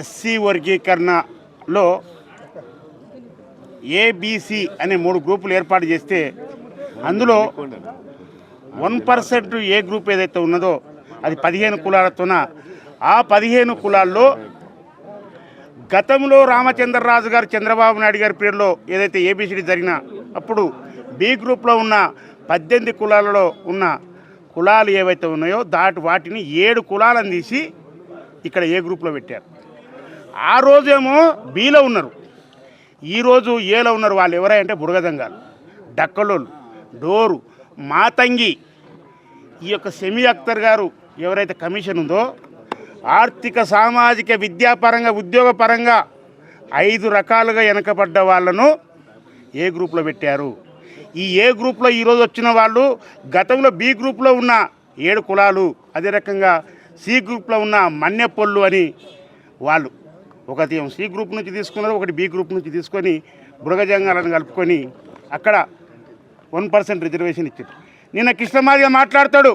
SC వర్గీకరణలో ABC అనే మూడు గ్రూపులు ఏర్పాటు చేస్తే అందులో వన్ పర్సెంట్ ఏ గ్రూప్ ఏదైతే ఉన్నదో అది పదిహేను కులాలతోన ఆ పదిహేను కులాల్లో గతంలో రామచంద్రరాజు గారు చంద్రబాబు నాయుడు గారి పేరులో ఏదైతే ఏబిసిడి జరిగిన అప్పుడు బి గ్రూప్లో ఉన్న పద్దెనిమిది కులాలలో ఉన్న కులాలు ఏవైతే ఉన్నాయో దాటి వాటిని ఏడు కులాలను తీసి ఇక్కడ ఏ గ్రూప్లో పెట్టారు. ఆ రోజేమో బీలో ఉన్నారు. ఈరోజు ఏలో ఉన్నారు వాళ్ళు ఎవరంటే బుడగదంగాలు డక్కలోళ్ళు డోరు మాతంగి. ఈ యొక్క సెమీ అఖ్తర్ గారు ఎవరైతే కమిషన్ ఉందో ఆర్థిక సామాజిక విద్యాపరంగా ఉద్యోగపరంగా ఐదు రకాలుగా వెనకబడ్డ వాళ్ళను ఏ గ్రూప్లో పెట్టారు? ఈ ఏ గ్రూప్లో ఈరోజు వచ్చిన వాళ్ళు? గతంలో బి గ్రూప్లో ఉన్న ఏడు కులాలు అదే రకంగా సి గ్రూప్లో ఉన్న మన్నెపొల్లు అని వాళ్ళు ఒకటి సి గ్రూప్ నుంచి తీసుకున్నారు ఒకటి బి గ్రూప్ నుంచి తీసుకొని మృగజంగాలను కలుపుకొని అక్కడ వన్ పర్సెంట్ రిజర్వేషన్ ఇచ్చారు. నిన్న కృష్ణమాదిగా మాట్లాడతాడు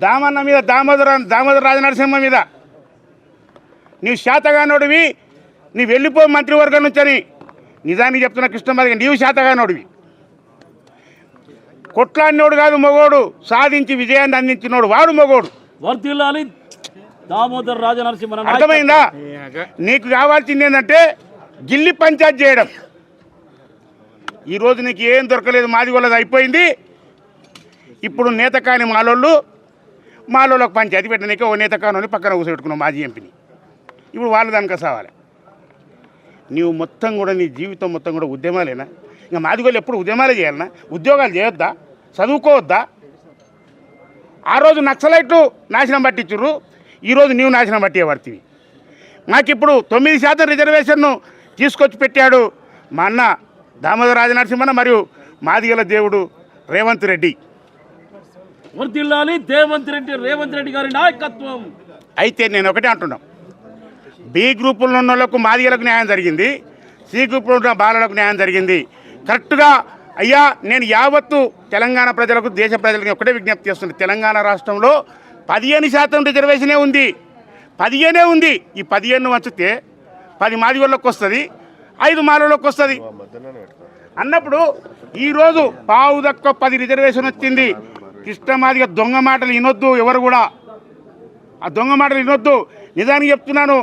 దామన్న మీద దామోదర దామోదర రాజనరసింహ మీద. నీవు శాతగానోడివి నీవు వెళ్ళిపో మంత్రివర్గం నుంచి అని నిజానికి చెప్తున్న కృష్ణమాదిగా నీవు శాతగానోడివి. కొట్లాడినోడు కాదు మగోడు సాధించి విజయాన్ని అందించినోడు వాడు మగోడు. వర్ధిల్లాలి. దామోదర్ రాజనరసింహ అర్థమైందా? నీకు కావాల్సింది ఏంటంటే గిల్లి పంచాయత్ చేయడం. ఈరోజు నీకు ఏం దొరకలేదు మాది వాళ్ళది అయిపోయింది. ఇప్పుడు నేత కాని మాలోళ్ళు మాలోళ్ళకి పంచాయతీ పెట్టడానికి ఓ నేత కాని పక్కన కూర్చోబెట్టుకున్నావు మాజీ ఎంపీని. ఇప్పుడు వాళ్ళు దానికి సావాలి. నీవు మొత్తం కూడా నీ జీవితం మొత్తం కూడా ఉద్యమాలేనా? ఇంకా మాది వాళ్ళు ఎప్పుడు ఉద్యమాలే చేయాలన్నా ఉద్యోగాలు చేయొద్దా? చదువుకోవద్దా? ఆ రోజు నక్సలైట్లు నాశనం పట్టించుర్రు. ఈరోజు నీవు నాశనం పట్టే పడుతుంది మాకిప్పుడు తొమ్మిది శాతం రిజర్వేషన్ను తీసుకొచ్చి పెట్టాడు మా అన్న దామోదర రాజనరసింహన్న మరియు మాదిగల దేవుడు రేవంత్ రెడ్డి. రెడ్డి రేవంత్ రెడ్డి గారి నాయకత్వం. అయితే నేను ఒకటే అంటున్నాం. బి గ్రూపుల్లో ఉన్న వాళ్ళకు మాదిగలకు న్యాయం జరిగింది సి గ్రూపులో ఉన్న బాలలకు న్యాయం జరిగింది. కరెక్ట్గా అయ్యా నేను యావత్తు తెలంగాణ ప్రజలకు దేశ ప్రజలకు ఒకటే విజ్ఞప్తి చేస్తుంది తెలంగాణ రాష్ట్రంలో పదిహేను శాతం రిజర్వేషనే ఉంది. పదిహేనే ఉంది. ఈ పదిహేను వంచితే పది మాదిగోళ్ళకి వస్తుంది ఐదు మాలలోకి వస్తుంది. అన్నప్పుడు ఈరోజు పావు తక్కువ పది రిజర్వేషన్ వచ్చింది. కృష్ణమాదిగా దొంగ మాటలు వినొద్దు ఎవరు కూడా. ఆ దొంగ మాటలు వినొద్దు. నిజానికి చెప్తున్నాను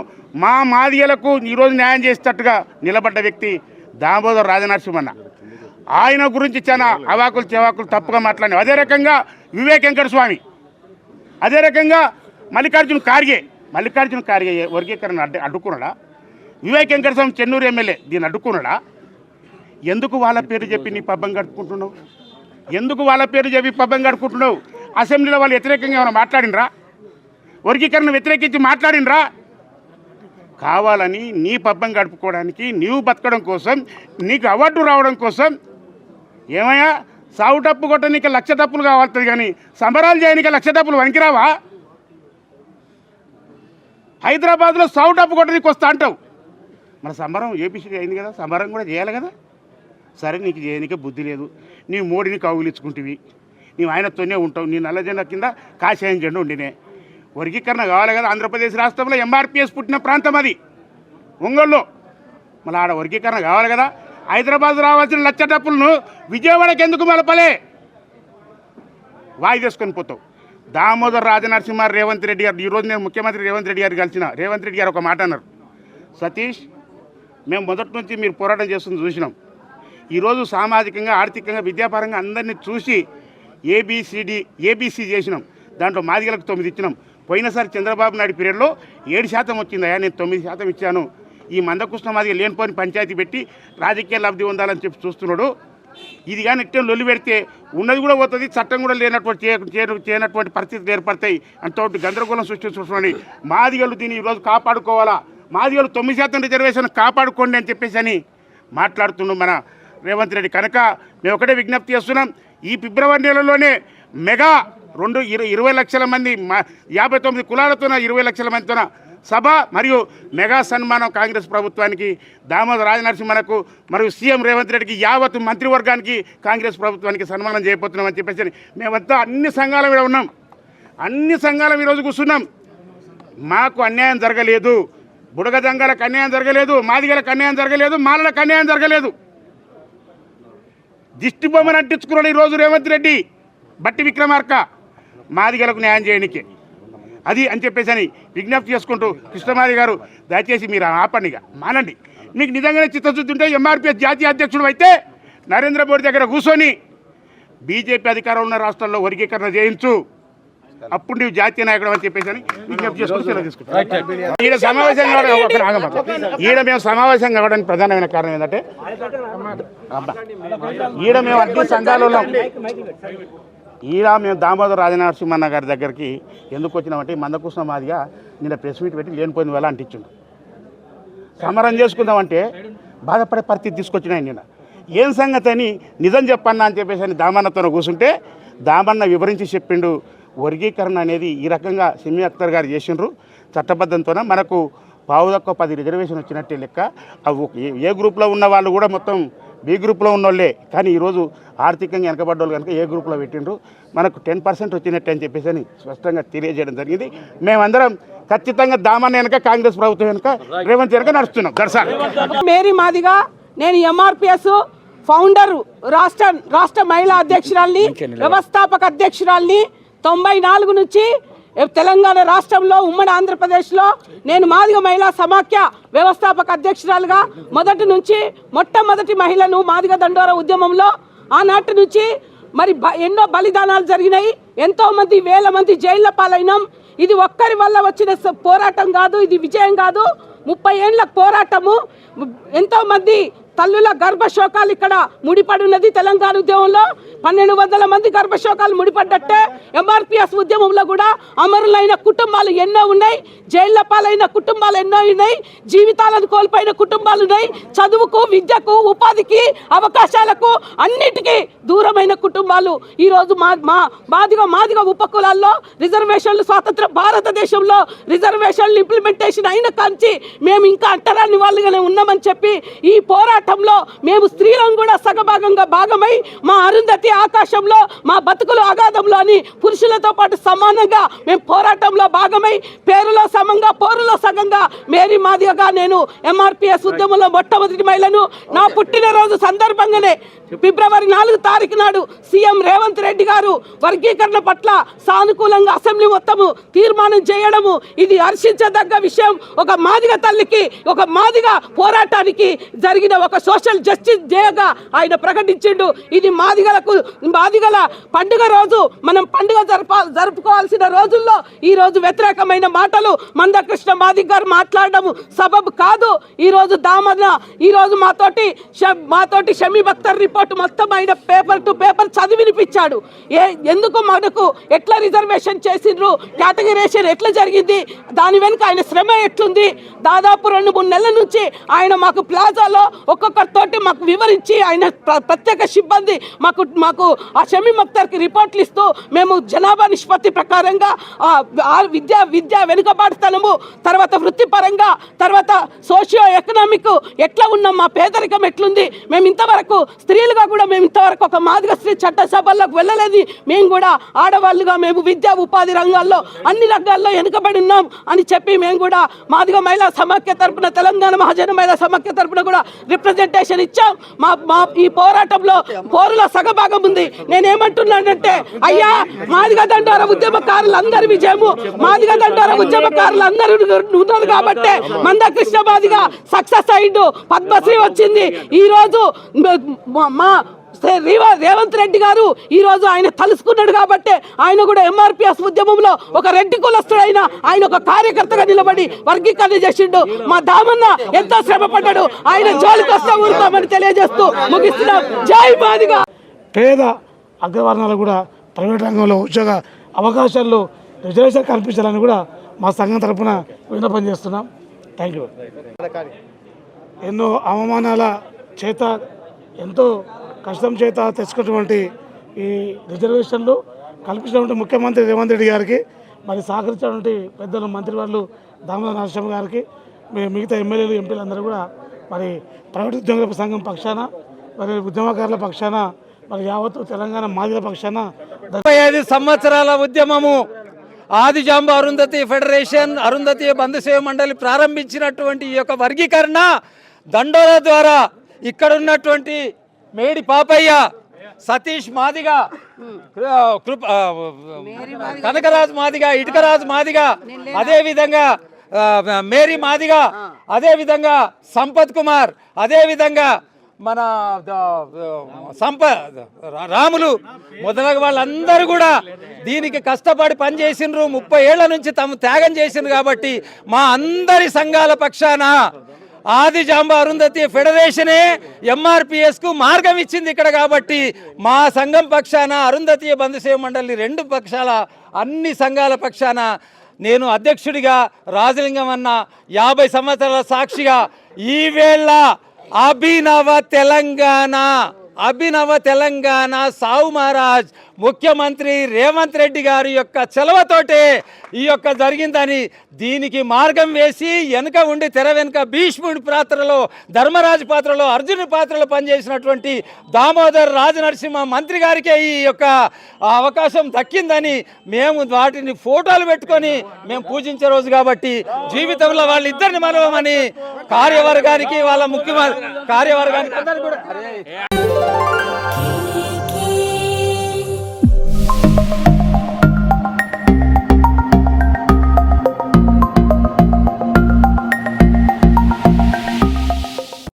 మా మాదిగలకు ఈరోజు న్యాయం చేసేటట్టుగా నిలబడ్డ వ్యక్తి దామోదర్ రాజనరసింహన్న. ఆయన గురించి చాలా అవాకులు చెవాకులు తప్పుగా మాట్లాడినాం అదే రకంగా వివేక్ వెంకట స్వామి. అదే రకంగా మల్లికార్జున ఖార్గే మల్లికార్జున ఖార్గే వర్గీకరణ అడ్డు అడ్డుకున్నాడా? వివేక్ వెంకట స్వామి చెన్నూరు ఎమ్మెల్యే దీన్ని అడ్డుకున్నాడా? ఎందుకు వాళ్ళ పేరు చెప్పి నీ పబ్బం కట్టుకుంటున్నావు ఎందుకు వాళ్ళ పేరు చెప్పి పబ్బం గడుపుకుంటున్నావు అసెంబ్లీలో వాళ్ళు వ్యతిరేకంగా ఏమైనా మాట్లాడినరా? వర్గీకరణ వ్యతిరేకించి మాట్లాడినరా? కావాలని నీ పబ్బం గడుపుకోవడానికి నీవు బతకడం కోసం నీకు అవార్డు రావడం కోసం ఏమయ్యా? సాగు టప్పు కొట్టనీకి లక్ష టప్పులు కావాల్సింది కానీ సంబరాలు చేయడానికి లక్ష టప్పులు వనికిరావా హైదరాబాద్లో సాగు టప్పు కొట్టనీకి వస్తా అంటావు. మన సంబరం ఏపీసీ అయింది కదా సంబరం కూడా చేయాలి కదా. సరే నీకు చేయనికే బుద్ధి లేదు. నీ మోడీని కౌగిలించుకుంటువి. నీవు ఆయనతోనే ఉంటావు. నీ నల్ల జెండా కింద కాషాయం జెండా ఉండినే. వర్గీకరణ కావాలి కదా. ఆంధ్రప్రదేశ్ రాష్ట్రంలో ఎంఆర్పిఎస్ పుట్టిన ప్రాంతం అది. ఒంగోలులో. మళ్ళీ ఆడ వర్గీకరణ కావాలి కదా. హైదరాబాద్ రావాల్సిన లక్ష డప్పులను విజయవాడకి ఎందుకు మలపలే? వాయి చేసుకొని పోతావు. దామోదర్ రాజనరసింహ రేవంత్ రెడ్డి గారు ఈరోజు నేను ముఖ్యమంత్రి రేవంత్ రెడ్డి గారు కలిసిన రేవంత్ రెడ్డి గారు ఒక మాట అన్నారు. సతీష్ మేము మొదటి నుంచి మీరు పోరాటం చేస్తుంది చూసినాం. ఈరోజు సామాజికంగా ఆర్థికంగా విద్యాపరంగా అందరినీ చూసి ఏబిసిడి ఏబీసీ చేసినాం. దాంట్లో మాదిగలకు తొమ్మిది ఇచ్చినాం. పోయినసారి చంద్రబాబు నాయుడు పీరియడ్లో ఏడు శాతం వచ్చిందయ్యా నేను తొమ్మిది శాతం ఇచ్చాను. ఈ మందకృష్ణ మాదిగ లేనిపోని పంచాయతీ పెట్టి రాజకీయ లబ్ధి పొందాలని చెప్పి చూస్తున్నాడు. ఇది కానీ ఇట్టే లొల్లి పెడితే ఉన్నది కూడా పోతుంది చట్టం కూడా లేనటువంటి చేయనటువంటి పరిస్థితులు ఏర్పడతాయి అంతటి గందరగోళం సృష్టించుకోండి మాదిగలు దీన్ని ఈరోజు కాపాడుకోవాలా? మాదిగలు తొమ్మిది శాతం రిజర్వేషన్ కాపాడుకోండి అని చెప్పేసి అని మాట్లాడుతున్నాం మన రేవంత్ రెడ్డి. కనుక మేము ఒకటే విజ్ఞప్తి చేస్తున్నాం ఈ ఫిబ్రవరి నెలలోనే మెగా రెండు ఇరవై లక్షల మంది మా- యాభై తొమ్మిది కులాలతోన ఇరవై లక్షల మందితోన సభ మరియు మెగా సన్మానం కాంగ్రెస్ ప్రభుత్వానికి దామోదర రాజనరసింహనకు మరియు సీఎం రేవంత్ రెడ్డికి యావత్ మంత్రివర్గానికి కాంగ్రెస్ ప్రభుత్వానికి సన్మానం చేయబోతున్నామని చెప్పేసి మేమంతా అన్ని సంఘాల మీద ఉన్నాం. అన్ని సంఘాల ఈరోజు కూర్చున్నాం. మాకు అన్యాయం జరగలేదు. బుడగదంగలకు అన్యాయం జరగలేదు. మాదిగలకు అన్యాయం జరగలేదు. మాలలకు అన్యాయం జరగలేదు. దిష్టి బొమ్మను అంటించుకున్నాడు ఈరోజు రేవంత్ రెడ్డి. బట్టి విక్రమార్క మాదిగలకు న్యాయం చేయడానికి అది అని చెప్పేసి అని విజ్ఞప్తి చేసుకుంటూ కృష్ణమాది గారు దయచేసి మీరు ఆపండిగా మానండి. మీకు నిజంగానే చిత్తశుద్ధి ఉంటే ఎంఆర్పిఎస్ జాతీయ అధ్యక్షుడు అయితే నరేంద్ర మోడీ దగ్గర కూర్చొని బీజేపీ అధికారం ఉన్న రాష్ట్రాల్లో వర్గీకరణ చేయించు. అప్పుడు నీవు జాతీయ నాయకుడు అని చెప్పేసి అని విజ్ఞప్తి తీసుకుంటాం. ఈడ సమావేశం కావడం. ఈడ మేము సమావేశం కావడానికి ప్రధానమైన కారణం ఏంటంటే. ఈడ మేము అన్ని సంఘాలు ఉన్నాం. ఈడ మేము దామోదర రాజనరసింహన్న గారి దగ్గరికి ఎందుకు వచ్చినామంటే మందకృష్ణ మాదిగా నిన్న ప్రెస్ మీట్ పెట్టి లేనిపోయిన వేళ అంటించిండు. సమరం చేసుకుందామంటే బాధపడే పరిస్థితి తీసుకొచ్చినాయి నిన్న. ఏం సంగతి అని నిజం చెప్పన్నా అని చెప్పేసి అని దామన్నతో కూర్చుంటే దామన్న వివరించి చెప్పిండు. వర్గీకరణ అనేది ఈ రకంగా సిమి అఖ్తర్ గారు చేసిండ్రు. చట్టబద్ధంతోన మనకు పావు తక్కువ పది రిజర్వేషన్ వచ్చినట్టే లెక్క. అవి ఏ- ఏ గ్రూప్లో ఉన్న వాళ్ళు కూడా మొత్తం బి గ్రూప్లో ఉన్నోళ్ళే. కానీ ఈరోజు ఆర్థికంగా వెనకబడ్డోళ్ళు కనుక ఏ గ్రూప్లో పెట్టిండ్రు? మనకు టెన్ పర్సెంట్ వచ్చినట్టే అని చెప్పేసి అని స్పష్టంగా తెలియజేయడం జరిగింది. మేమందరం ఖచ్చితంగా దామన్న వెనక కాంగ్రెస్ ప్రభుత్వం వెనక రేవంత్ వెనక నడుస్తున్నాం. దర్శనం మేరీ మాదిగా నేను ఎంఆర్పిఎస్ ఫౌండర్ రాష్ట్ర రాష్ట్ర మహిళా అధ్యక్షురాల్ని వ్యవస్థాపక అధ్యక్షురాల్ని తొంభై నాలుగు నుంచి తెలంగాణ రాష్ట్రంలో ఉమ్మడి ఆంధ్రప్రదేశ్లో నేను మాదిగ మహిళా సమాఖ్య వ్యవస్థాపక అధ్యక్షురాలుగా మొదటి నుంచి మొట్టమొదటి మహిళను మాదిగ దండోర ఉద్యమంలో ఆనాటి నుంచి మరి బ- ఎన్నో బలిదానాలు జరిగినాయి. ఎంతోమంది వేల మంది జైళ్ళ పాలైనాం. ఇది ఒక్కరి వల్ల వచ్చిన పోరాటం కాదు ఇది విజయం కాదు. ముప్పై ఏండ్ల పోరాటము. ఎంతోమంది తల్లుల గర్భశోకాలు ఇక్కడ ముడిపడి ఉన్నది తెలంగాణ ఉద్యమంలో. పన్నెండు వందల మంది గర్భశోకాలు ముడిపడ్డట్టే ఎంఆర్పిఎస్ ఉద్యమంలో కూడా అమరులైన కుటుంబాలు ఎన్నో ఉన్నాయి జైళ్ళ పాలైన కుటుంబాలు ఎన్నో ఉన్నాయి జీవితాలను కోల్పోయిన కుటుంబాలు ఉన్నాయి చదువుకు విద్యకు ఉపాధికి అవకాశాలకు అన్నిటికీ దూరమైన కుటుంబాలు. ఈరోజు మా మా మాదిగ మాదిగ ఉపకులాల్లో రిజర్వేషన్లు స్వాతంత్ర భారతదేశంలో రిజర్వేషన్లు ఇంప్లిమెంటేషన్ అయిన కాంచి మేము ఇంకా అంటరాని వాళ్ళుగానే ఉన్నామని చెప్పి ఈ పోరాటంలో మేము స్త్రీలను కూడా సగభాగంగా భాగమై మా అరుంధతి ఆకాశంలో మా బతుకులు అగాధంలో అని పురుషులతో పాటు సమానంగా మేము పోరాటంలో భాగమై పేరులో సమంగా పోరులో సగంగా మేరీ మాదిగగా నేను ఎంఆర్పిఎస్ ఉద్యమంలో మొట్టమొదటి మహిళను. నా పుట్టినరోజు సందర్భంగానే ఫిబ్రవరి నాలుగు తారీఖు నాడు సీఎం రేవంత్ రెడ్డి గారు వర్గీకరణ పట్ల సానుకూలంగా అసెంబ్లీ మొత్తము తీర్మానం చేయడము ఇది హర్షించదగ్గ విషయం. ఒక మాదిగ తల్లికి ఒక మాదిగ పోరాటానికి జరిగిన ఒక సోషల్ జస్టిస్ డేగా ఆయన ప్రకటించిండు. ఇది మాదిగలకు బాధిగల పండుగ రోజు మనం పండుగ జరప జరుపుకోవాల్సిన రోజుల్లో ఈ రోజు వ్యతిరేకమైన మాటలు మందకృష్ణ మాదిగ గారు మాట్లాడడం సబబు కాదు. ఈరోజు దామన ఈరోజు ఈ రోజు మాతోటి మాతోటి షమీ బక్తర్ రిపోర్ట్ మొత్తం ఆయన పేపర్ టు పేపర్ చదివి వినిపించాడు ఏ ఎందుకు మనకు ఎట్లా రిజర్వేషన్ చేసిండ్రు? కేటగిరేషన్ ఎట్లా జరిగింది? దాని వెనుక ఆయన శ్రమ ఎట్లుంది? దాదాపు రెండు మూడు నెలల నుంచి ఆయన మాకు ప్లాజాలో ఒక్కొక్కరితోటి మాకు వివరించి ఆయన ప్ర- ప్రత్యేక సిబ్బంది మాకు మా మాకు ఆ షమీ మక్తర్కి రిపోర్ట్లు ఇస్తూ మేము జనాభా నిష్పత్తి ప్రకారంగా ఆ ఆ విద్య విద్య వెనుకబాటుతనము తర్వాత వృత్తిపరంగా తర్వాత సోషియో ఎకనామిక్ ఎట్లా ఉన్నాం మా పేదరికం ఎట్లుంది మేము ఇంతవరకు స్త్రీలుగా కూడా మేము ఇంతవరకు ఒక మాదిగ స్త్రీ చట్టసభల్లోకి వెళ్ళలేదు మేము కూడా ఆడవాళ్ళుగా మేము విద్యా ఉపాధి రంగాల్లో అన్ని రంగాల్లో వెనుకబడి ఉన్నాం అని చెప్పి మేము కూడా మాదిగ మహిళా సమాఖ్య తరపున తెలంగాణ మహాజన మహిళా సమాఖ్య తరపున కూడా రిప్రజెంటేషన్ ఇచ్చాం. మా మా ఈ పోరాటంలో పోరులో సగభాగం ఉంది నేనేమంటున్నానంటే అయ్యా మాదిగ దండోర ఉద్యమకారులు అందరి విజయము మాదిగ దండోర ఉద్యమకారులు అందరూ ఉన్నారు కాబట్టి మందకృష్ణ మాదిగా సక్సెస్ అయిండు పద్మశ్రీ వచ్చింది. ఈ రోజు మా రేవంత్ రెడ్డి గారు ఈ రోజు ఆయన తలుసుకున్నాడు కాబట్టి ఆయన కూడా ఎంఆర్పిఎస్ ఉద్యమంలో ఒక రెడ్డి కులస్తుడైన ఆయన ఒక కార్యకర్తగా నిలబడి వర్గీకరణ చేసిండు. మా దామన్న ఎంతో శ్రమ పడ్డాడు ఆయన జోలికి వస్తా ఊరుకోమని తెలియజేస్తూ ముగిస్తున్నాం. జై మాదిగా! పేద అగ్రవర్ణాలు కూడా ప్రైవేట్ రంగంలో ఉద్యోగ అవకాశాల్లో రిజర్వేషన్ కల్పించాలని కూడా మా సంఘం తరఫున విన్నపం చేస్తున్నాం. థ్యాంక్ యూ ఎన్నో అవమానాల చేత ఎంతో కష్టం చేత తెచ్చుకున్నటువంటి ఈ రిజర్వేషన్లు కల్పించినటువంటి ముఖ్యమంత్రి రేవంత్ రెడ్డి గారికి మరి సహకరించినటువంటి పెద్దలు మంత్రివర్లు వాళ్ళు దామోదర నరసింహ గారికి మిగతా ఎమ్మెల్యేలు ఎంపీలు అందరూ కూడా మరి ప్రైవేట్ ఉద్యోగుల సంఘం పక్షాన మరి ఉద్యమకారుల పక్షాన మరి యావత్తు తెలంగాణ మాదిల పక్షాన ముప్పై ఐదు సంవత్సరాల ఉద్యమము ఆదిజాంబ అరుంధతి ఫెడరేషన్ అరుంధతి బంధు సేవ మండలి ప్రారంభించినటువంటి ఈ యొక్క వర్గీకరణ దండోల ద్వారా ఇక్కడ ఉన్నటువంటి మేడి పాపయ్య సతీష్ మాదిగా కనకరాజు మాదిగా ఇటుకరాజు మాదిగా అదే విధంగా ఆ, మేరీ మాదిగా అదే విధంగా సంపత్ కుమార్ అదే విధంగా మన సంప రాములు మొదలగు వాళ్ళందరూ కూడా దీనికి కష్టపడి పనిచేసినారు ముప్పై ఏళ్ళ నుంచి తమ త్యాగం చేసిండ్రు కాబట్టి మా అందరి సంఘాల పక్షాన ఆది జాంబ అరుంధతి ఫెడరేషనే ఎంఆర్పిఎస్కు మార్గం ఇచ్చింది ఇక్కడ కాబట్టి మా సంఘం పక్షాన అరుంధతి బంధుసేవ మండలి రెండు పక్షాల అన్ని సంఘాల పక్షాన నేను అధ్యక్షుడిగా రాజలింగం అన్న యాభై సంవత్సరాల సాక్షిగా ఈవేళ అభినవ తెలంగాణ. అభినవ తెలంగాణ సావు మహారాజ్. ముఖ్యమంత్రి రేవంత్ రెడ్డి గారి యొక్క చెలవతోటే ఈ యొక్క జరిగిందని దీనికి మార్గం వేసి వెనుక ఉండి తెర వెనుక భీష్ముడి పాత్రలో ధర్మరాజు పాత్రలో అర్జునుడి పాత్రలో పనిచేసినటువంటి దామోదర్ రాజనరసింహ మంత్రి గారికే ఈ యొక్క అవకాశం దక్కిందని మేము వాటిని ఫోటోలు పెట్టుకొని మేము పూజించే రోజు కాబట్టి జీవితంలో వాళ్ళిద్దరిని మనవమని కార్యవర్గానికి వాళ్ళ ముఖ్యమంత్రి కార్యవర్గానికి అందరికీ కూడా